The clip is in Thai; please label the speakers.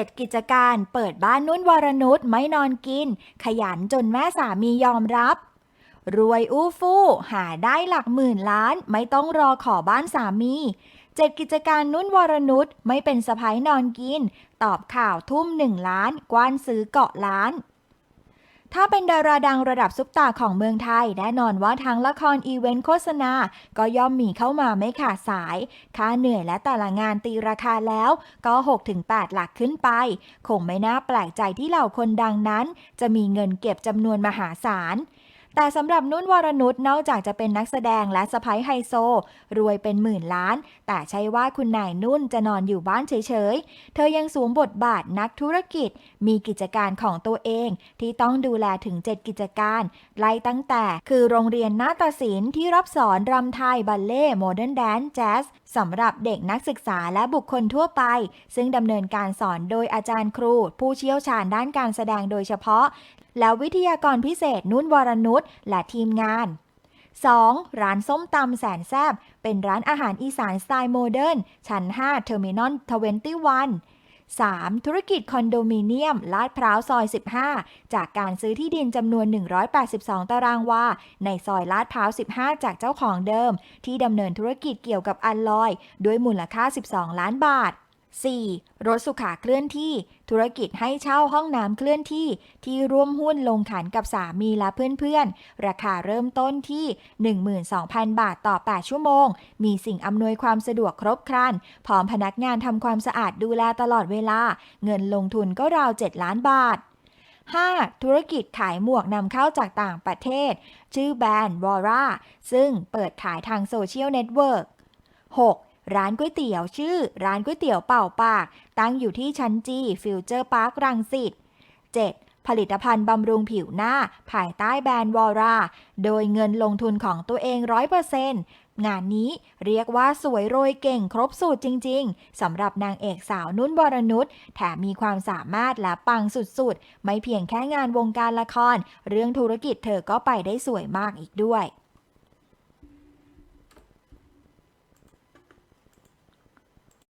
Speaker 1: 7 กิจการเปิดบ้านนุ่นวรนุชไม่นอนกิน ขยันจนแม่สามียอมรับ รวยอู้ฟู่หาได้หลักหมื่นล้าน ไม่ต้องรอขอบ้านสามีเจ็ดกิจการนุ่นวรนุชไม่เป็นสะพ้ายนอนกิน ตอบข่าวทุ่มหนึ่งล้าน กว้านซื้อเกาะล้าน ถ้าเป็นดาราดังระดับซุปตาของเมืองไทย แน่นอนว่าทั้งละครอีเวนต์โฆษณา ก็ย่อมมีเข้ามาไม่ขาดสาย ค่าเหนื่อยและแต่ละงานตีราคาแล้วก็ 6-8 หลักขึ้นไป คงไม่น่าแปลกใจที่เหล่าคนดังนั้น จะมีเงินเก็บจำนวนมหาศาล แต่สำหรับนุ่นวรนุชนอกจากจะเป็นนักแสดงและสะพ้ายไฮโซ รวยเป็นหมื่นล้าน แต่ใช่ว่าคุณนายนุ่นจะนอนอยู่บ้านเฉยๆ เธอยังสวมบทบาทนักธุรกิจ มีกิจการของตัวเอง ที่ต้องดูแลถึง 7 กิจการ ไล่ตั้งแต่คือโรงเรียนนาฏศิลป์ที่รับสอนรำไทยบัลเล่โมเดิร์นแดนซ์แจ๊สสำหรับเด็กนักศึกษาและบุคคลทั่วไป ซึ่งดำเนินการสอนโดยอาจารย์ครู ผู้เชี่ยวชาญด้านการแสดงโดยเฉพาะ แล้ววิทยากรพิเศษนุ่นวรนุชและทีมงาน 2. ร้านส้มตำแสนแซบเป็นร้านอาหารอีสานสไตล์โมเดิร์นชั้น 5 เทอร์มินอล21 3. ธุรกิจคอนโดมิเนียม ลาดพร้าวซอย 15 จากการซื้อที่ดินจำนวน 182 ตารางวา ในซอยลาดพร้าว 15 จากเจ้าของเดิม ที่ดำเนินธุรกิจเกี่ยวกับอัลลอย ด้วยมูลค่า 12 ล้านบาท 4. รถสุขาเคลื่อนที่ ธุรกิจให้เช่าห้องน้ำเคลื่อนที่ ที่ร่วมหุ้นลงขันกับสามีและเพื่อนๆ ราคาเริ่มต้นที่ 12,000 บาทต่อ 8 ชั่วโมง มีสิ่งอำนวยความสะดวกครบครัน พร้อมพนักงานทำความสะอาดดูแลตลอดเวลา เงินลงทุนก็ราว 7 ล้านบาท 5. ธุรกิจขายหมวกนำเข้าจากต่างประเทศ ชื่อแบรนด์วอร่าซึ่งเปิดขายทางโซเชียลเน็ตเวิร์ก 6. ร้านก๋วยเตี๋ยวชื่อ ร้านก๋วยเตี๋ยวเป่าปาก ตั้งอยู่ที่ชั้นจีฟิวเจอร์พาร์ครังสิต 7. ผลิตภัณฑ์บำรุงผิวหน้า ภายใต้แบรนด์วอรา โดยเงินลงทุนของตัวเอง100%งานนี้เรียกว่าสวยโรยเก่งครบสูตรจริง ๆสำหรับนางเอกสาวนุ่นวรนุชแถมมีความสามารถและปังสุดๆ ไม่เพียงแค่งานวงการละคร เรื่องธุรกิจเธอก็ไปได้สวยมากอีกด้วย